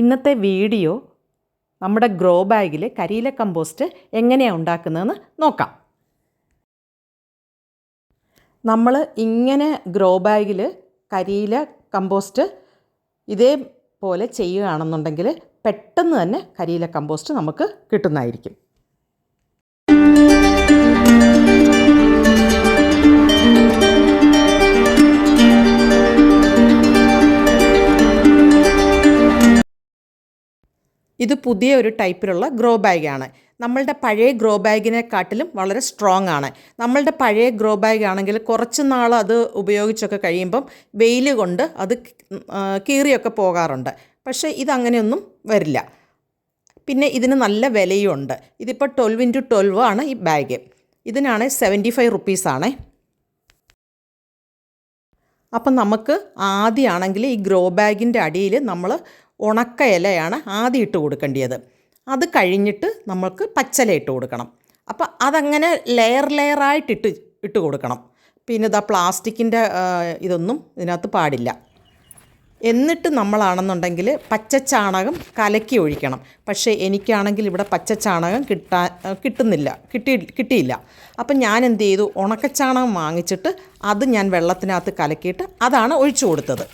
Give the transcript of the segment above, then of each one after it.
ഇന്നത്തെ വീഡിയോ നമ്മുടെ ഗ്രോ ബാഗിൽ കരിയില കമ്പോസ്റ്റ് എങ്ങനെയാണ് ഉണ്ടാക്കുന്നതെന്ന് നോക്കാം. നമ്മൾ ഇങ്ങനെ ഗ്രോ ബാഗിൽ കരിയില കമ്പോസ്റ്റ് ഇതേപോലെ ചെയ്യുകയാണെന്നുണ്ടെങ്കിൽ പെട്ടെന്ന് തന്നെ കരിയില കമ്പോസ്റ്റ് നമുക്ക് കിട്ടുന്നതായിരിക്കും. ഇത് പുതിയ ഒരു ടൈപ്പിലുള്ള ഗ്രോ ബാഗാണ്. നമ്മളുടെ പഴയ ഗ്രോ ബാഗിനെക്കാട്ടിലും വളരെ സ്ട്രോങ് ആണ്. നമ്മളുടെ പഴയ ഗ്രോ ബാഗ് ആണെങ്കിൽ കുറച്ച് നാൾ അത് ഉപയോഗിച്ചൊക്കെ കഴിയുമ്പം വെയിൽ കൊണ്ട് അത് കീറിയൊക്കെ പോകാറുണ്ട്. പക്ഷേ ഇതങ്ങനെയൊന്നും വരില്ല. പിന്നെ ഇതിന് നല്ല വിലയും ഇതിപ്പോൾ ട്വൽവ് ഇന്റു ട്വൽവ് ആണ് ഈ ബാഗ്. ഇതിനാണ് സെവന്റി ഫൈവ് റുപ്പീസാണേ അപ്പം നമുക്ക് ആദ്യമാണെങ്കിൽ ഈ ഗ്രോ ബാഗിന്റെ അടിയിൽ നമ്മൾ ഉണക്ക ഇലയാണ് ആദ്യം ഇട്ട് കൊടുക്കേണ്ടത് അത് കഴിഞ്ഞിട്ട് നമ്മൾക്ക് പച്ചല ഇട്ട് കൊടുക്കണം. അപ്പോൾ അതങ്ങനെ ലെയർ ലെയറായിട്ട് ഇട്ട് ഇട്ട് കൊടുക്കണം. പിന്നെ ഇതാ പ്ലാസ്റ്റിക്കിന്റെ ഇതൊന്നും ഇതിനകത്ത് പാടില്ല. എന്നിട്ട് നമ്മളാണെന്നുണ്ടെങ്കിൽ പച്ചച്ചാണകം കലക്കി ഒഴിക്കണം. പക്ഷേ എനിക്കാണെങ്കിൽ ഇവിടെ പച്ചച്ചാണകം കിട്ടാൻ കിട്ടുന്നില്ല കിട്ടി കിട്ടിയില്ല. അപ്പം ഞാൻ എന്ത് ചെയ്തു? ഉണക്കച്ചാണകം വാങ്ങിച്ചിട്ട് അത് ഞാൻ വെള്ളത്തിനകത്ത് കലക്കിയിട്ട് അതാണ് ഒഴിച്ചു കൊടുത്തത്.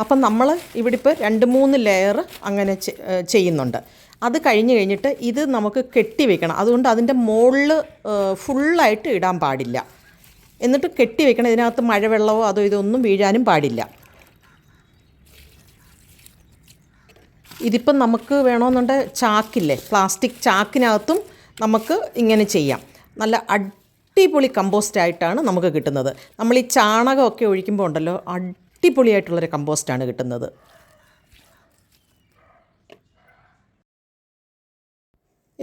അപ്പം നമ്മൾ ഇവിടെ ഇപ്പോൾ രണ്ട് മൂന്ന് ലെയർ അങ്ങനെ ചെയ്യുന്നുണ്ട്. അത് കഴിഞ്ഞ് കഴിഞ്ഞിട്ട് ഇത് നമുക്ക് കെട്ടി വെക്കണം. അതുകൊണ്ട് അതിന്റെ മുകളിൽ ഫുള്ളായിട്ട് ഇടാൻ പാടില്ല. എന്നിട്ട് കെട്ടി വെക്കണം. ഇതിനകത്ത് മഴവെള്ളമോ അതോ ഇതൊന്നും വീഴാനും പാടില്ല. ഇതിപ്പം നമുക്ക് വേണമെന്നുണ്ട് ചാക്കില്ലേ? പ്ലാസ്റ്റിക് ചാക്കിനകത്തും നമുക്ക് ഇങ്ങനെ ചെയ്യാം. നല്ല അടിപൊളി കമ്പോസ്റ്റായിട്ടാണ് നമുക്ക് കിട്ടുന്നത്. നമ്മൾ ഈ ചാണകമൊക്കെ ഒഴിക്കുമ്പോൾ ഉണ്ടല്ലോ അടിപൊളിയായിട്ടുള്ളൊരു കമ്പോസ്റ്റാണ് കിട്ടുന്നത്.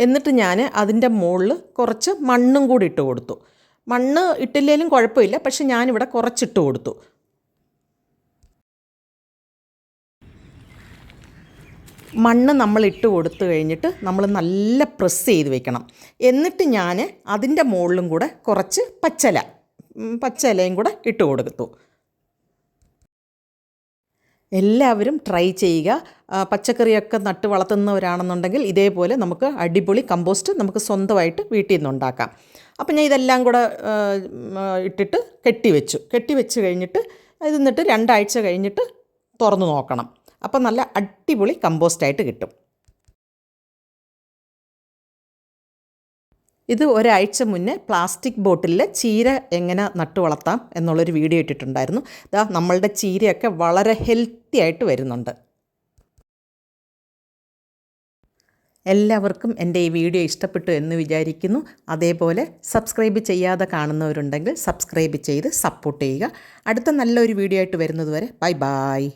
എന്നിട്ട് ഞാൻ അതിന്റെ മുകളിൽ കുറച്ച് മണ്ണും കൂടി ഇട്ട് കൊടുത്തു. മണ്ണ് ഇട്ടില്ലേലും കുഴപ്പമില്ല പക്ഷെ ഞാനിവിടെ കുറച്ചിട്ട് കൊടുത്തു. മണ്ണ് നമ്മൾ ഇട്ട് കൊടുത്തു കഴിഞ്ഞിട്ട് നമ്മൾ നല്ല പ്രസ് ചെയ്ത് വെക്കണം. എന്നിട്ട് ഞാൻ അതിന്റെ മുകളിലും കൂടെ കുറച്ച് പച്ചല പച്ചലയും കൂടെ ഇട്ട് കൊടുത്തു. എല്ലാവരും ട്രൈ ചെയ്യുക. പച്ചക്കറിയൊക്കെ നട്ട് വളർത്തുന്നവരാണെന്നുണ്ടെങ്കിൽ ഇതേപോലെ നമുക്ക് അടിപൊളി കമ്പോസ്റ്റ് നമുക്ക് സ്വന്തമായിട്ട് വീട്ടിൽ നിന്ന് ഉണ്ടാക്കാം. അപ്പം ഞാൻ ഇതെല്ലാം കൂടെ ഇട്ടിട്ട് കെട്ടിവെച്ചു കെട്ടിവെച്ച് കഴിഞ്ഞിട്ട് ഇത് എന്നിട്ട് രണ്ടാഴ്ച കഴിഞ്ഞിട്ട് തുറന്നു നോക്കണം. അപ്പം നല്ല അടിപൊളി കമ്പോസ്റ്റായിട്ട് കിട്ടും. ഇത് ഒരാഴ്ച മുന്നേ പ്ലാസ്റ്റിക് ബോട്ടിലിൽ ചീര എങ്ങനെ നട്ടു വളർത്താം എന്നുള്ളൊരു വീഡിയോ ഇട്ടിട്ടുണ്ടായിരുന്നു. ഇതാ നമ്മളുടെ ചീരയൊക്കെ വളരെ ഹെൽത്തി ആയിട്ട് വരുന്നുണ്ട്. എല്ലാവർക്കും എന്റെ ഈ വീഡിയോ ഇഷ്ടപ്പെട്ടു എന്ന് വിചാരിക്കുന്നു. അതേപോലെ സബ്സ്ക്രൈബ് ചെയ്യാതെ കാണുന്നവരുണ്ടെങ്കിൽ സബ്സ്ക്രൈബ് ചെയ്ത് സപ്പോർട്ട് ചെയ്യുക. അടുത്ത നല്ലൊരു വീഡിയോ ആയിട്ട് വരുന്നതുവരെ ബൈ ബായ്